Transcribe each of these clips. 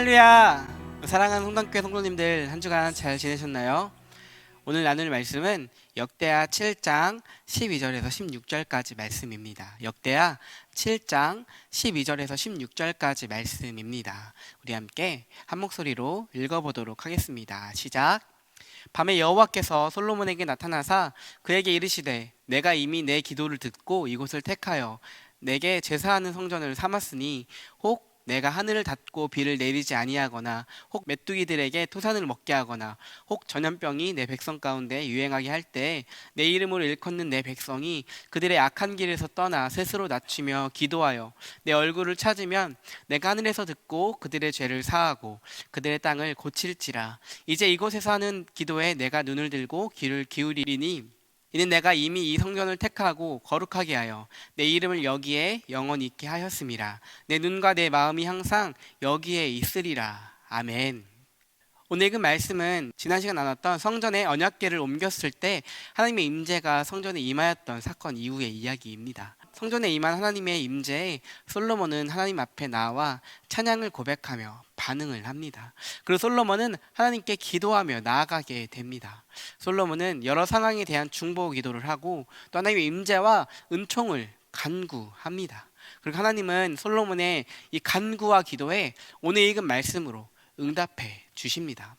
할렐루야! 사랑하는 성당교회 성도님들 한 주간 잘 지내셨나요? 오늘 나눌 말씀은 역대하 7장 12절에서 16절까지 말씀입니다. 역대하 7장 12절에서 16절까지 말씀입니다. 우리 함께 한 목소리로 읽어보도록 하겠습니다. 시작. 밤에 여호와께서 솔로몬에게 나타나사 그에게 이르시되 내가 이미 내 기도를 듣고 이곳을 택하여 내게 제사하는 성전을 삼았으니 혹 내가 하늘을 닫고 비를 내리지 아니하거나 혹 메뚜기들에게 토산을 먹게 하거나 혹 전염병이 내 백성 가운데 유행하게 할 때 내 이름으로 일컫는 내 백성이 그들의 악한 길에서 떠나 스스로 낮추며 기도하여 내 얼굴을 찾으면 내가 하늘에서 듣고 그들의 죄를 사하고 그들의 땅을 고칠지라. 이제 이곳에서 하는 기도에 내가 눈을 들고 귀를 기울이리니 이는 내가 이미 이 성전을 택하고 거룩하게 하여 내 이름을 여기에 영원히 있게 하였음이라 내 눈과 내 마음이 항상 여기에 있으리라 아멘. 오늘 읽은 말씀은 지난 시간 나눴던 성전에 언약궤를 옮겼을 때 하나님의 임재가 성전에 임하였던 사건 이후의 이야기입니다. 성전에 임한 하나님의 임재에 솔로몬은 하나님 앞에 나와 찬양을 고백하며 반응을 합니다. 그리고 솔로몬은 하나님께 기도하며 나아가게 됩니다. 솔로몬은 여러 상황에 대한 중보 기도를 하고 또 하나님의 임재와 은총을 간구합니다. 그리고 하나님은 솔로몬의 이 간구와 기도에 오늘 읽은 말씀으로 응답해 주십니다.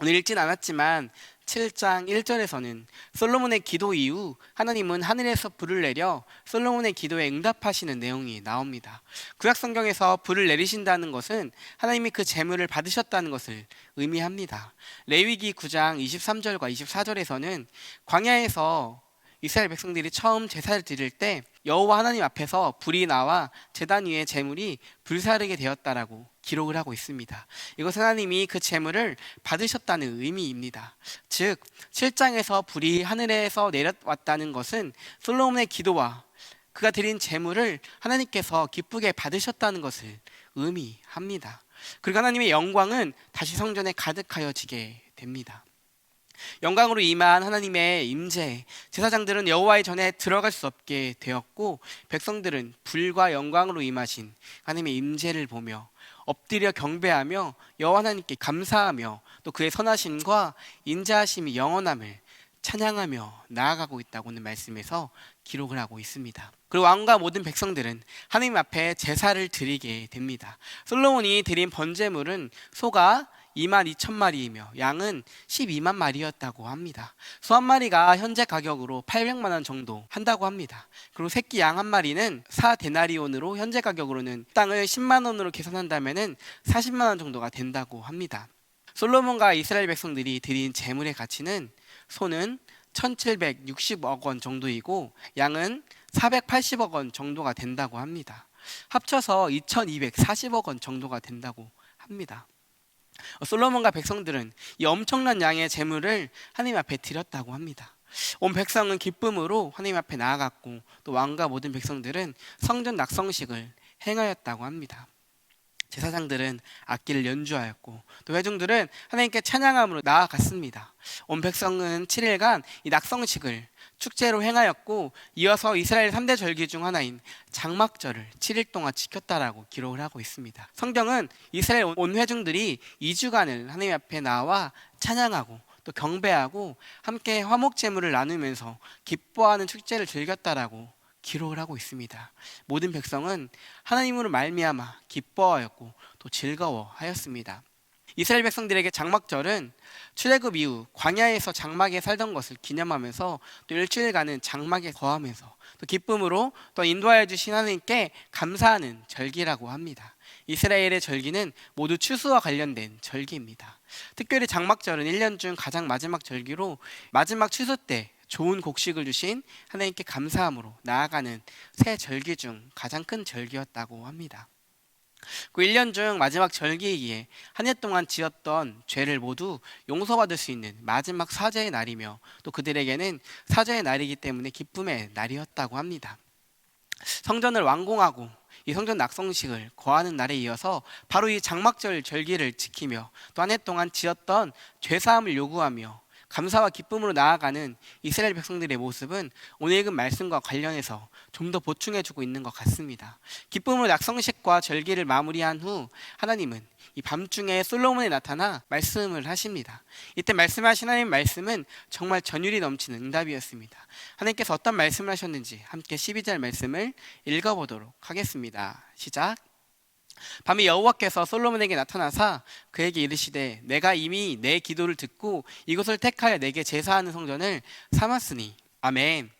오늘 읽진 않았지만 7장 1절에서는 솔로몬의 기도 이후 하나님은 하늘에서 불을 내려 솔로몬의 기도에 응답하시는 내용이 나옵니다. 구약 성경에서 불을 내리신다는 것은 하나님이 그 재물을 받으셨다는 것을 의미합니다. 레위기 9장 23절과 24절에서는 광야에서 이스라엘 백성들이 처음 제사를 드릴 때 여호와 하나님 앞에서 불이 나와 제단 위에 재물이 불사르게 되었다라고 기록을 하고 있습니다. 이것은 하나님이 그 재물을 받으셨다는 의미입니다. 즉 7장에서 불이 하늘에서 내려왔다는 것은 솔로몬의 기도와 그가 드린 재물을 하나님께서 기쁘게 받으셨다는 것을 의미합니다. 그리고 하나님의 영광은 다시 성전에 가득하여지게 됩니다. 영광으로 임한 하나님의 임재 제사장들은 여호와의 전에 들어갈 수 없게 되었고 백성들은 불과 영광으로 임하신 하나님의 임재를 보며 엎드려 경배하며 여호와 하나님께 감사하며 또 그의 선하심과 인자하심이 영원함을 찬양하며 나아가고 있다고 는 말씀에서 기록을 하고 있습니다. 그리고 왕과 모든 백성들은 하나님 앞에 제사를 드리게 됩니다. 솔로몬이 드린 번제물은 소가 2만 2천 마리이며 양은 12만 마리였다고 합니다. 소 한 마리가 현재 가격으로 800만 원 정도 한다고 합니다. 그리고 새끼 양 한 마리는 4데나리온으로 현재 가격으로는 땅을 10만 원으로 계산한다면은 40만 원 정도가 된다고 합니다. 솔로몬과 이스라엘 백성들이 드린 재물의 가치는 소는 1760억 원 정도이고 양은 480억 원 정도가 된다고 합니다. 합쳐서 2240억 원 정도가 된다고 합니다. 솔로몬과 백성들은 이 엄청난 양의 재물을 하나님 앞에 드렸다고 합니다. 온 백성은 기쁨으로 하나님 앞에 나아갔고 또 왕과 모든 백성들은 성전 낙성식을 행하였다고 합니다. 제사장들은 악기를 연주하였고 또 회중들은 하나님께 찬양함으로 나아갔습니다. 온 백성은 7일간 이 낙성식을 축제로 행하였고 이어서 이스라엘 3대 절기 중 하나인 장막절을 7일 동안 지켰다라고 기록을 하고 있습니다. 성경은 이스라엘 온 회중들이 2주간을 하나님 앞에 나와 찬양하고 또 경배하고 함께 화목 제물을 나누면서 기뻐하는 축제를 즐겼다라고 기록을 하고 있습니다. 모든 백성은 하나님으로 말미암아 기뻐하였고 또 즐거워하였습니다. 이스라엘 백성들에게 장막절은 출애굽 이후 광야에서 장막에 살던 것을 기념하면서 또 일주일간은 장막에 거하면서 또 기쁨으로 또 인도하여 주신 하나님께 감사하는 절기라고 합니다. 이스라엘의 절기는 모두 추수와 관련된 절기입니다. 특별히 장막절은 1년 중 가장 마지막 절기로 마지막 추수 때 좋은 곡식을 주신 하나님께 감사함으로 나아가는 새 절기 중 가장 큰 절기였다고 합니다. 그 1년 중 마지막 절기이기에 한 해 동안 지었던 죄를 모두 용서받을 수 있는 마지막 사죄의 날이며 또 그들에게는 사죄의 날이기 때문에 기쁨의 날이었다고 합니다. 성전을 완공하고 이 성전 낙성식을 거하는 날에 이어서 바로 이 장막절 절기를 지키며 또 한 해 동안 지었던 죄사함을 요구하며 감사와 기쁨으로 나아가는 이스라엘 백성들의 모습은 오늘 읽은 말씀과 관련해서 좀 더 보충해주고 있는 것 같습니다. 기쁨으로 낙성식과 절기를 마무리한 후 하나님은 이 밤중에 솔로몬에 나타나 말씀을 하십니다. 이때 말씀하신 하나님 말씀은 정말 전율이 넘치는 응답이었습니다. 하나님께서 어떤 말씀을 하셨는지 함께 12절 말씀을 읽어보도록 하겠습니다. 시작. 밤에 여호와께서 솔로몬에게 나타나사 그에게 이르시되 내가 이미 내 기도를 듣고 이곳을 택하여 내게 제사하는 성전을 삼았으니 아멘.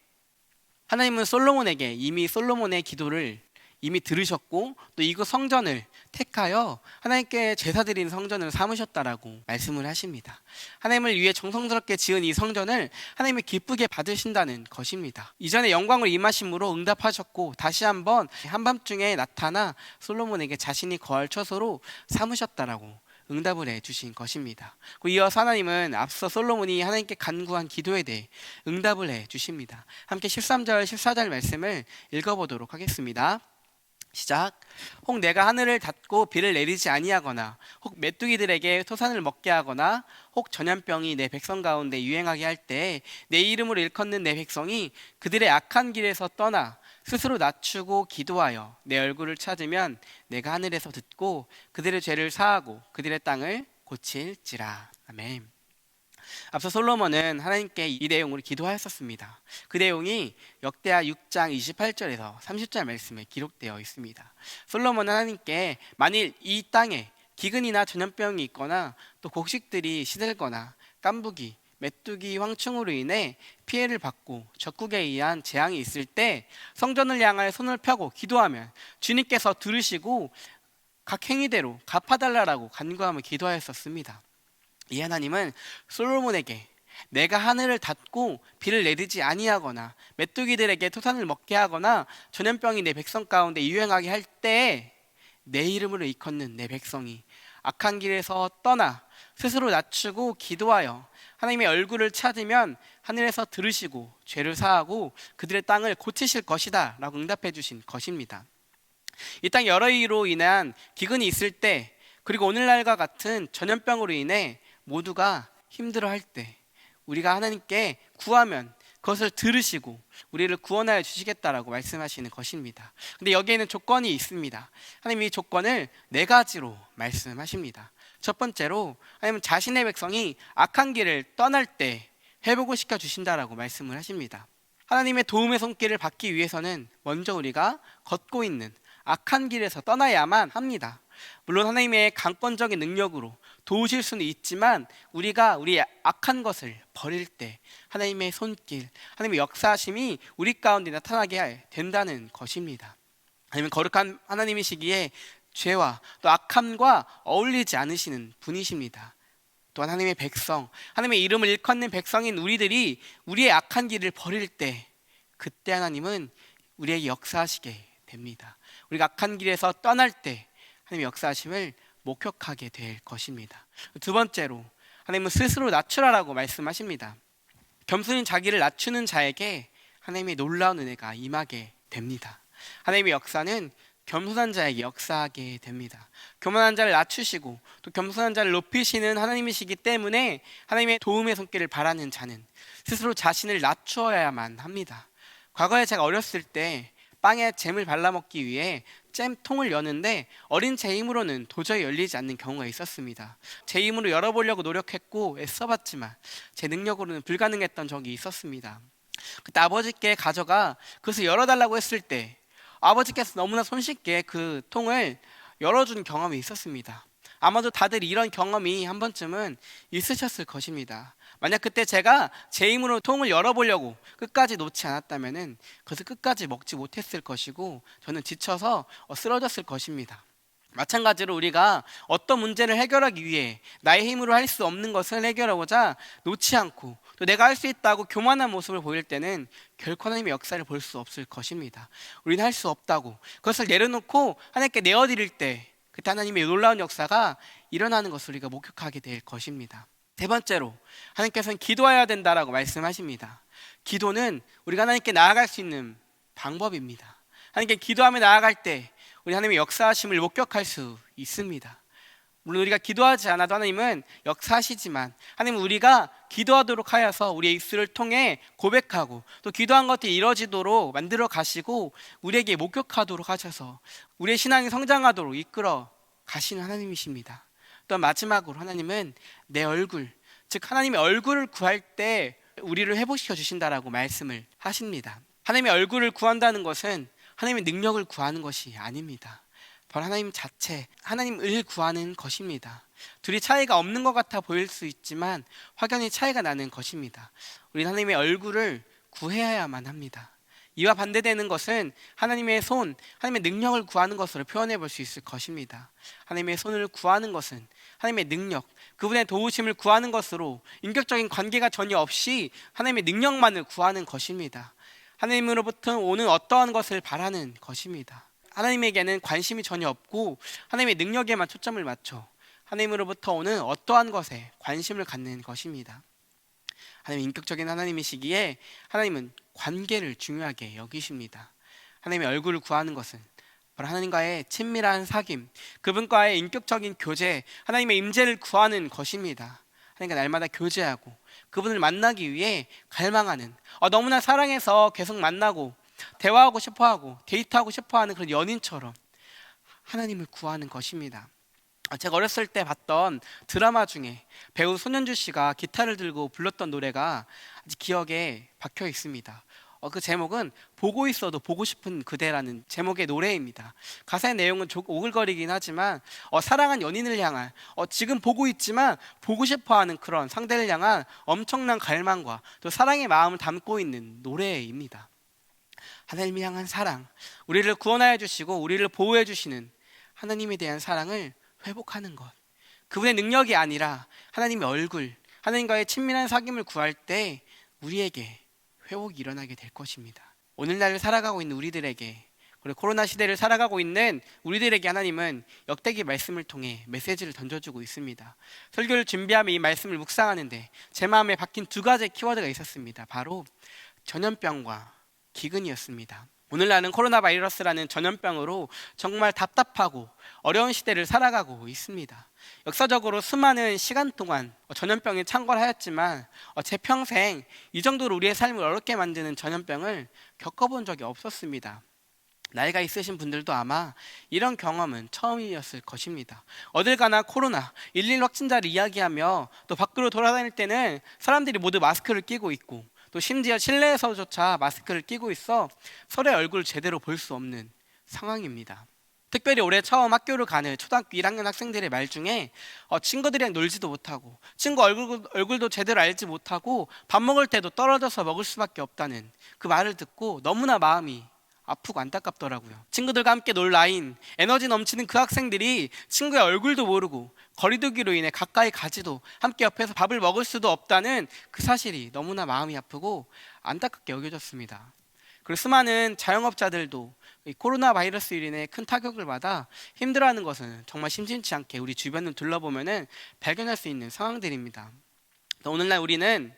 하나님은 솔로몬에게 이미 솔로몬의 기도를 이미 들으셨고 또 이곳 성전을 택하여 하나님께 제사드린 성전을 삼으셨다라고 말씀을 하십니다. 하나님을 위해 정성스럽게 지은 이 성전을 하나님이 기쁘게 받으신다는 것입니다. 이전에 영광을 임하심으로 응답하셨고 다시 한번 한밤중에 나타나 솔로몬에게 자신이 거할 처소로 삼으셨다라고 응답을 해 주신 것입니다. 그 이어서 하나님은 앞서 솔로몬이 하나님께 간구한 기도에 대해 응답을 해 주십니다. 함께 13절 14절 말씀을 읽어보도록 하겠습니다. 시작. 혹 내가 하늘을 닫고 비를 내리지 아니하거나 혹 메뚜기들에게 토산을 먹게 하거나 혹 전염병이 내 백성 가운데 유행하게 할 때 내 이름으로 일컫는 내 백성이 그들의 악한 길에서 떠나 스스로 낮추고 기도하여 내 얼굴을 찾으면 내가 하늘에서 듣고 그들의 죄를 사하고 그들의 땅을 고칠지라. 아멘. 앞서 솔로몬은 하나님께 이 내용으로 기도하였었습니다. 그 내용이 역대하 6장 28절에서 30절 말씀에 기록되어 있습니다. 솔로몬은 하나님께 만일 이 땅에 기근이나 전염병이 있거나 또 곡식들이 시들거나 깐부기, 메뚜기, 황충으로 인해 피해를 받고 적국에 의한 재앙이 있을 때 성전을 향하여 손을 펴고 기도하면 주님께서 들으시고 각 행위대로 갚아달라라고 간구하며 기도하였었습니다. 이 하나님은 솔로몬에게 내가 하늘을 닫고 비를 내리지 아니하거나 메뚜기들에게 토산을 먹게 하거나 전염병이 내 백성 가운데 유행하게 할때내 이름으로 일컫는 내 백성이 악한 길에서 떠나 스스로 낮추고 기도하여 하나님의 얼굴을 찾으면 하늘에서 들으시고 죄를 사하고 그들의 땅을 고치실 것이다 라고 응답해 주신 것입니다. 이 땅 여러 이로 인한 기근이 있을 때 그리고 오늘날과 같은 전염병으로 인해 모두가 힘들어할 때 우리가 하나님께 구하면 그것을 들으시고 우리를 구원하여 주시겠다라고 말씀하시는 것입니다. 근데 여기에는 조건이 있습니다. 하나님이 조건을 네 가지로 말씀하십니다. 첫 번째로 하나님은 자신의 백성이 악한 길을 떠날 때 회복을 시켜 주신다라고 말씀을 하십니다. 하나님의 도움의 손길을 받기 위해서는 먼저 우리가 걷고 있는 악한 길에서 떠나야만 합니다. 물론 하나님의 강권적인 능력으로 도우실 수는 있지만 우리가 우리 악한 것을 버릴 때 하나님의 손길, 하나님의 역사심이 우리 가운데 나타나게 된다는 것입니다. 아니면 거룩한 하나님이시기에 죄와 또 악함과 어울리지 않으시는 분이십니다. 또 하나님의 백성, 하나님의 이름을 일컫는 백성인 우리들이 우리의 악한 길을 버릴 때 그때 하나님은 우리에게 역사하시게 됩니다. 우리가 악한 길에서 떠날 때 하나님의 역사하심을 목격하게 될 것입니다. 두 번째로 하나님은 스스로 낮추라라고 말씀하십니다. 겸손인 자기를 낮추는 자에게 하나님의 놀라운 은혜가 임하게 됩니다. 하나님의 역사는 겸손한 자에게 역사하게 됩니다. 교만한 자를 낮추시고 또 겸손한 자를 높이시는 하나님이시기 때문에 하나님의 도움의 손길을 바라는 자는 스스로 자신을 낮추어야만 합니다. 과거에 제가 어렸을 때 빵에 잼을 발라먹기 위해 잼통을 여는데 어린 제 힘으로는 도저히 열리지 않는 경우가 있었습니다. 제 힘으로 열어보려고 노력했고 애써봤지만 제 능력으로는 불가능했던 적이 있었습니다. 그때 아버지께 가져가 그것을 열어달라고 했을 때 아버지께서 너무나 손쉽게 그 통을 열어준 경험이 있었습니다. 아마도 다들 이런 경험이 한 번쯤은 있으셨을 것입니다. 만약 그때 제가 제 힘으로 통을 열어보려고 끝까지 놓지 않았다면 그것을 끝까지 먹지 못했을 것이고 저는 지쳐서 어, 쓰러졌을 것입니다. 마찬가지로 우리가 어떤 문제를 해결하기 위해 나의 힘으로 할 수 없는 것을 해결하고자 놓지 않고 또 내가 할 수 있다고 교만한 모습을 보일 때는 결코 하나님의 역사를 볼 수 없을 것입니다. 우리는 할 수 없다고 그것을 내려놓고 하나님께 내어드릴 때 그때 하나님의 놀라운 역사가 일어나는 것을 우리가 목격하게 될 것입니다. 세 번째로 하나님께서는 기도해야 된다라고 말씀하십니다. 기도는 우리가 하나님께 나아갈 수 있는 방법입니다. 하나님께 기도하며 나아갈 때 우리 하나님의 역사하심을 목격할 수 있습니다. 물론 우리가 기도하지 않아도 하나님은 역사하시지만 하나님 우리가 기도하도록 하여서 우리의 입술을 통해 고백하고 또 기도한 것들이 이루어지도록 만들어 가시고 우리에게 목격하도록 하셔서 우리의 신앙이 성장하도록 이끌어 가시는 하나님이십니다. 또 마지막으로 하나님은 내 얼굴 즉 하나님의 얼굴을 구할 때 우리를 회복시켜 주신다라고 말씀을 하십니다. 하나님의 얼굴을 구한다는 것은 하나님의 능력을 구하는 것이 아닙니다. 바로 하나님 자체, 하나님을 구하는 것입니다. 둘이 차이가 없는 것 같아 보일 수 있지만 확연히 차이가 나는 것입니다. 우리 하나님의 얼굴을 구해야만 합니다. 이와 반대되는 것은 하나님의 손, 하나님의 능력을 구하는 것으로 표현해 볼 수 있을 것입니다. 하나님의 손을 구하는 것은 하나님의 능력, 그분의 도우심을 구하는 것으로 인격적인 관계가 전혀 없이 하나님의 능력만을 구하는 것입니다. 하나님으로부터 오는 어떠한 것을 바라는 것입니다. 하나님에게는 관심이 전혀 없고 하나님의 능력에만 초점을 맞춰 하나님으로부터 오는 어떠한 것에 관심을 갖는 것입니다. 하나님 인격적인 하나님이시기에 하나님은 관계를 중요하게 여기십니다. 하나님의 얼굴을 구하는 것은 바로 하나님과의 친밀한 사귐, 그분과의 인격적인 교제, 하나님의 임재를 구하는 것입니다. 하나님과 날마다 교제하고 그분을 만나기 위해 갈망하는 어, 너무나 사랑해서 계속 만나고 대화하고 싶어하고 데이트하고 싶어하는 그런 연인처럼 하나님을 구하는 것입니다. 아, 제가 어렸을 때 봤던 드라마 중에 배우 손현주 씨가 기타를 들고 불렀던 노래가 아직 기억에 박혀 있습니다. 어, 그 제목은 보고 있어도 보고 싶은 그대라는 제목의 노래입니다. 가사의 내용은 조, 오글거리긴 하지만 어, 사랑한 연인을 향한 어, 지금 보고 있지만 보고 싶어하는 그런 상대를 향한 엄청난 갈망과 또 사랑의 마음을 담고 있는 노래입니다. 하나님을 향한 사랑, 우리를 구원하여 주시고 우리를 보호해 주시는 하나님에 대한 사랑을 회복하는 것. 그분의 능력이 아니라 하나님의 얼굴, 하나님과의 친밀한 사귐을 구할 때 우리에게 회복이 일어나게 될 것입니다. 오늘날을 살아가고 있는 우리들에게 그리고 코로나 시대를 살아가고 있는 우리들에게 하나님은 역대기 말씀을 통해 메시지를 던져주고 있습니다. 설교를 준비하며 이 말씀을 묵상하는데 제 마음에 박힌 두 가지 키워드가 있었습니다. 바로 전염병과 기근이었습니다. 오늘날은 코로나 바이러스라는 전염병으로 정말 답답하고 어려운 시대를 살아가고 있습니다. 역사적으로 수많은 시간 동안 전염병에 창궐하였지만 제 평생 이 정도로 우리의 삶을 어렵게 만드는 전염병을 겪어본 적이 없었습니다. 나이가 있으신 분들도 아마 이런 경험은 처음이었을 것입니다. 어딜 가나 코로나 11 확진자를 이야기하며 또 밖으로 돌아다닐 때는 사람들이 모두 마스크를 끼고 있고 또 심지어 실내에서조차 마스크를 끼고 있어 서로의 얼굴을 제대로 볼 수 없는 상황입니다. 특별히 올해 처음 학교를 가는 초등학교 1학년 학생들의 말 중에 어, 친구들이랑 놀지도 못하고 친구 얼굴, 얼굴도 제대로 알지 못하고 밥 먹을 때도 떨어져서 먹을 수밖에 없다는 그 말을 듣고 너무나 마음이 아프고 안타깝더라고요. 친구들과 함께 놀 나인 에너지 넘치는 그 학생들이 친구의 얼굴도 모르고 거리두기로 인해 가까이 가지도 함께 옆에서 밥을 먹을 수도 없다는 그 사실이 너무나 마음이 아프고 안타깝게 여겨졌습니다. 그리고 수많은 자영업자들도 코로나 바이러스로 인해 큰 타격을 받아 힘들어하는 것은 정말 심심치 않게 우리 주변을 둘러보면은 발견할 수 있는 상황들입니다. 오늘날 우리는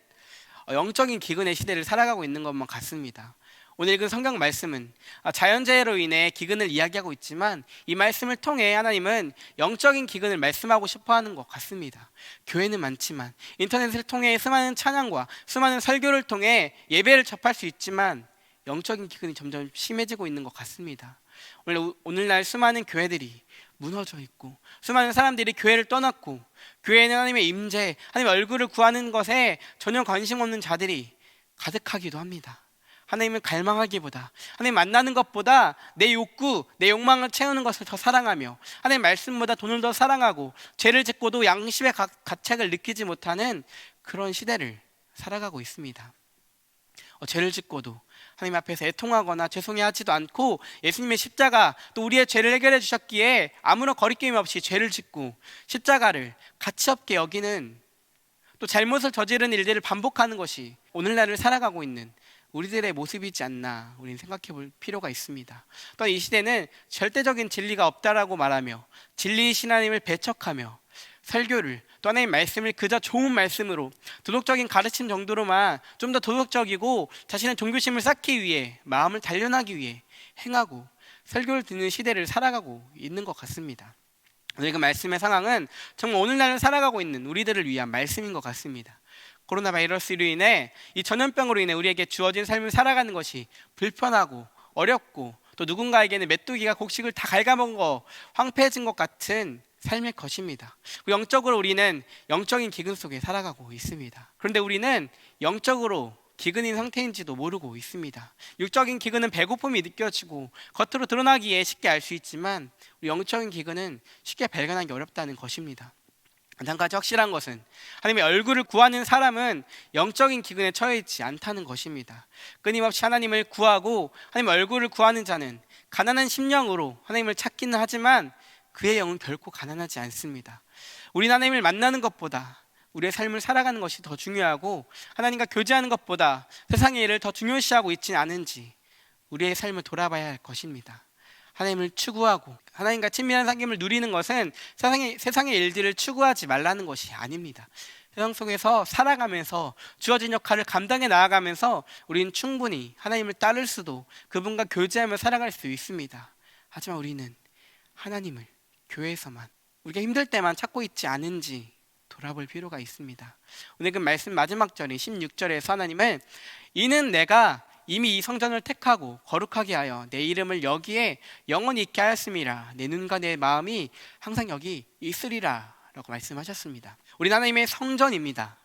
영적인 기근의 시대를 살아가고 있는 것만 같습니다. 오늘 읽은 성경 말씀은 자연재해로 인해 기근을 이야기하고 있지만 이 말씀을 통해 하나님은 영적인 기근을 말씀하고 싶어 하는 것 같습니다. 교회는 많지만 인터넷을 통해 수많은 찬양과 수많은 설교를 통해 예배를 접할 수 있지만 영적인 기근이 점점 심해지고 있는 것 같습니다. 오늘, 오늘날 수많은 교회들이 무너져 있고 수많은 사람들이 교회를 떠났고 교회는 하나님의 임재, 하나님의 얼굴을 구하는 것에 전혀 관심 없는 자들이 가득하기도 합니다. 하나님을 갈망하기보다 하나님 만나는 것보다 내 욕구, 내 욕망을 채우는 것을 더 사랑하며 하나님 말씀보다 돈을 더 사랑하고 죄를 짓고도 양심의 가책을 느끼지 못하는 그런 시대를 살아가고 있습니다. 어, 죄를 짓고도 하나님 앞에서 애통하거나 죄송해하지도 않고 예수님의 십자가 또 우리의 죄를 해결해 주셨기에 아무런 거리낌 없이 죄를 짓고 십자가를 가치 없게 여기는 또 잘못을 저지른 일들을 반복하는 것이 오늘날을 살아가고 있는 우리들의 모습이지 않나 우리는 생각해 볼 필요가 있습니다. 또 이 시대는 절대적인 진리가 없다라고 말하며 진리이신 하나님을 배척하며 설교를 또 하나님 말씀을 그저 좋은 말씀으로 도덕적인 가르침 정도로만 좀 더 도덕적이고 자신의 종교심을 쌓기 위해 마음을 단련하기 위해 행하고 설교를 듣는 시대를 살아가고 있는 것 같습니다. 오늘 그 말씀의 상황은 정말 오늘날을 살아가고 있는 우리들을 위한 말씀인 것 같습니다. 코로나 바이러스로 인해 이 전염병으로 인해 우리에게 주어진 삶을 살아가는 것이 불편하고 어렵고 또 누군가에게는 메뚜기가 곡식을 다 갉아먹은 거 황폐해진 것 같은 삶의 것입니다. 영적으로 우리는 영적인 기근 속에 살아가고 있습니다. 그런데 우리는 영적으로 기근인 상태인지도 모르고 있습니다. 육적인 기근은 배고픔이 느껴지고 겉으로 드러나기에 쉽게 알 수 있지만 영적인 기근은 쉽게 발견하기 어렵다는 것입니다. 한 가지 확실한 것은 하나님의 얼굴을 구하는 사람은 영적인 기근에 처해 있지 않다는 것입니다. 끊임없이 하나님을 구하고 하나님 얼굴을 구하는 자는 가난한 심령으로 하나님을 찾기는 하지만 그의 영은 결코 가난하지 않습니다. 우리 하나님을 만나는 것보다 우리의 삶을 살아가는 것이 더 중요하고 하나님과 교제하는 것보다 세상의 일을 더 중요시하고 있지는 않은지 우리의 삶을 돌아봐야 할 것입니다. 하나님을 추구하고 하나님과 친밀한 사귐을 누리는 것은 세상의 세상의 일들을 추구하지 말라는 것이 아닙니다. 세상 속에서 살아가면서 주어진 역할을 감당해 나아가면서 우리는 충분히 하나님을 따를 수도 그분과 교제하며 살아갈 수 있습니다. 하지만 우리는 하나님을 교회에서만 우리가 힘들 때만 찾고 있지 않은지 돌아볼 필요가 있습니다. 오늘 그 말씀 마지막 절인 16절에서 하나님은 이는 내가 이미 이 성전을 택하고 거룩하게 하여 내 이름을 여기에 영원히 있게 하였음이라 내 눈과 내 마음이 항상 여기 있으리라 라고 말씀하셨습니다. 우리 하나님의 성전입니다.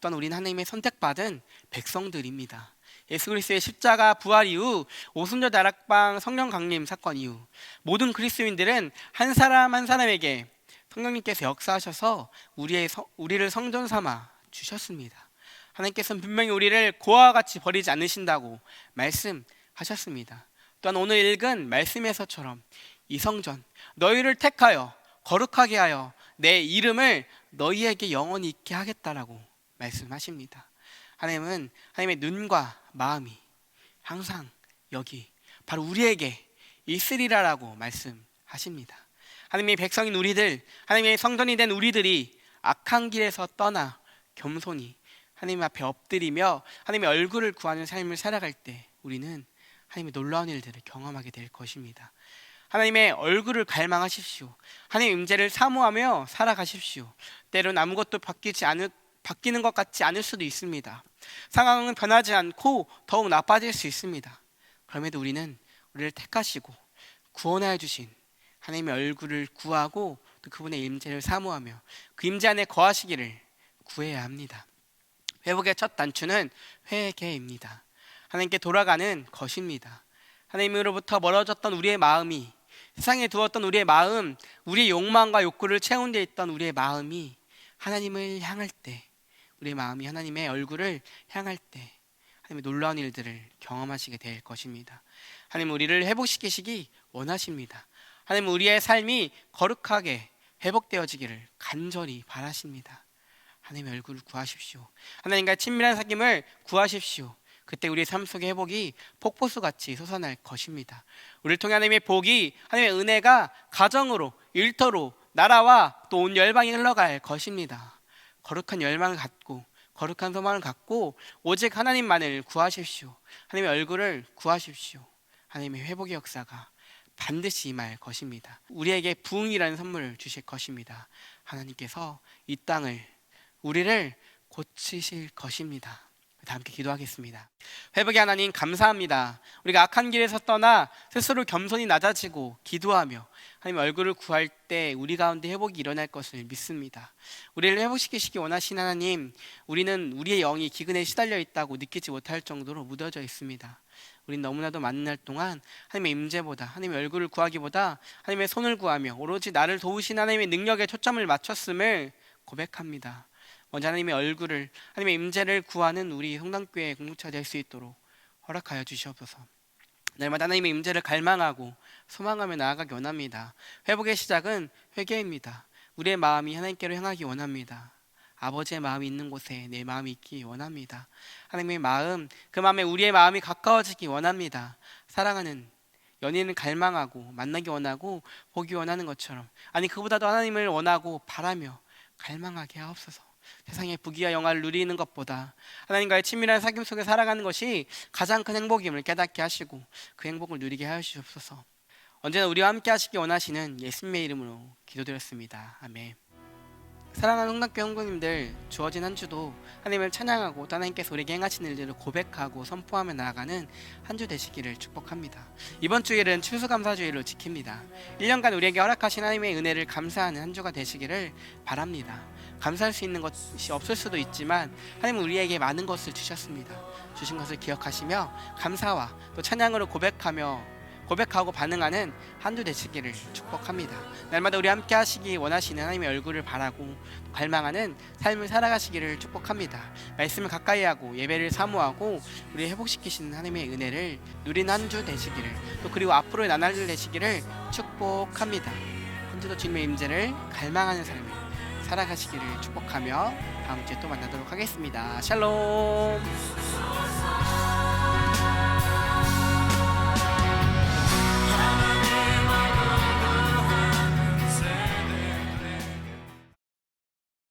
또한 우리는 하나님의 선택받은 백성들입니다. 예수 그리스도의 십자가 부활 이후 오순절 다락방 성령 강림 사건 이후 모든 그리스도인들은 한 사람 한 사람에게 성령님께서 역사하셔서 우리의 성- 우리를 성전 삼아 주셨습니다. 하나님께서는 분명히 우리를 고아와 같이 버리지 않으신다고 말씀하셨습니다. 또한 오늘 읽은 말씀에서처럼 이 성전 너희를 택하여 거룩하게 하여 내 이름을 너희에게 영원히 있게 하겠다라고 말씀하십니다. 하나님은 하나님의 눈과 마음이 항상 여기 바로 우리에게 있으리라라고 말씀하십니다. 하나님의 백성인 우리들, 하나님의 성전이 된 우리들이 악한 길에서 떠나 겸손히 하나님 앞에 엎드리며 하나님의 얼굴을 구하는 삶을 살아갈 때 우리는 하나님의 놀라운 일들을 경험하게 될 것입니다. 하나님의 얼굴을 갈망하십시오. 하나님의 임재를 사모하며 살아가십시오. 때론 아무것도 바뀌지 않을 바뀌는 것 같지 않을 수도 있습니다. 상황은 변하지 않고 더욱 나빠질 수 있습니다. 그럼에도 우리는 우리를 택하시고 구원하여 주신 하나님의 얼굴을 구하고 또 그분의 임재를 사모하며 그 임재 안에 거하시기를 구해야 합니다. 회복의 첫 단추는 회개입니다. 하나님께 돌아가는 것입니다. 하나님으로부터 멀어졌던 우리의 마음이 세상에 두었던 우리의 마음, 우리의 욕망과 욕구를 채운 데 있던 우리의 마음이 하나님을 향할 때, 우리의 마음이 하나님의 얼굴을 향할 때 하나님의 놀라운 일들을 경험하시게 될 것입니다. 하나님 우리를 회복시키시기 원하십니다. 하나님 우리의 삶이 거룩하게 회복되어지기를 간절히 바라십니다. 하나님의 얼굴을 구하십시오. 하나님과 친밀한 사귐을 구하십시오. 그때 우리의 삶 속의 회복이 폭포수 같이 솟아날 것입니다. 우리를 통해 하나님의 복이 하나님의 은혜가 가정으로 일터로 나라와 또 온 열방에 흘러갈 것입니다. 거룩한 열망을 갖고 거룩한 소망을 갖고 오직 하나님만을 구하십시오. 하나님의 얼굴을 구하십시오. 하나님의 회복의 역사가 반드시 임할 것입니다. 우리에게 부흥이라는 선물을 주실 것입니다. 하나님께서 이 땅을 우리를 고치실 것입니다. 다 함께 기도하겠습니다. 회복의 하나님 감사합니다. 우리가 악한 길에서 떠나 스스로 겸손히 낮아지고 기도하며 하나님 얼굴을 구할 때 우리 가운데 회복이 일어날 것을 믿습니다. 우리를 회복시키시기 원하신 하나님, 우리는 우리의 영이 기근에 시달려 있다고 느끼지 못할 정도로 묻어져 있습니다. 우린 너무나도 많은 날 동안 하나님의 임재보다 하나님의 얼굴을 구하기보다 하나님의 손을 구하며 오로지 나를 도우신 하나님의 능력에 초점을 맞췄음을 고백합니다. 하나님의 얼굴을 하나님의 임재를 구하는 우리 성당교회 공동체가 될 수 있도록 허락하여 주시옵소서. 날마다 하나님의 임재를 갈망하고 소망하며 나아가기 원합니다. 회복의 시작은 회개입니다. 우리의 마음이 하나님께로 향하기 원합니다. 아버지의 마음이 있는 곳에 내 마음이 있기 원합니다. 하나님의 마음, 그 마음에 우리의 마음이 가까워지기 원합니다. 사랑하는 연인을 갈망하고 만나기 원하고 보기 원하는 것처럼 아니 그보다도 하나님을 원하고 바라며 갈망하게 하옵소서. 세상의 부귀와 영화를 누리는 것보다 하나님과의 친밀한 사귐 속에 살아가는 것이 가장 큰 행복임을 깨닫게 하시고 그 행복을 누리게 하여 주옵소서. 언제나 우리와 함께 하시기 원하시는 예수님의 이름으로 기도드렸습니다. 아멘. 사랑하는 홍학교 형부님들 주어진 한 주도 하나님을 찬양하고 또 하나님께서 우리에게 행하신 일들을 고백하고 선포하며 나아가는 한 주 되시기를 축복합니다. 이번 주일은 추수감사주일로 지킵니다. 1년간 우리에게 허락하신 하나님의 은혜를 감사하는 한 주가 되시기를 바랍니다. 감사할 수 있는 것이 없을 수도 있지만 하나님은 우리에게 많은 것을 주셨습니다. 주신 것을 기억하시며 감사와 또 찬양으로 고백하며 고백하고 반응하는 한주 되시기를 축복합니다. 날마다 우리 함께 하시기 원하시는 하나님의 얼굴을 바라고 갈망하는 삶을 살아가시기를 축복합니다. 말씀을 가까이 하고 예배를 사모하고 우리 회복시키시는 하나님의 은혜를 누리는 한주 되시기를 또 그리고 앞으로의 나날들 되시기를 축복합니다. 한 주도 주님의 임재를 갈망하는 삶을 살아가시기를 축복하며 다음 주에 또 만나도록 하겠습니다. 샬롬.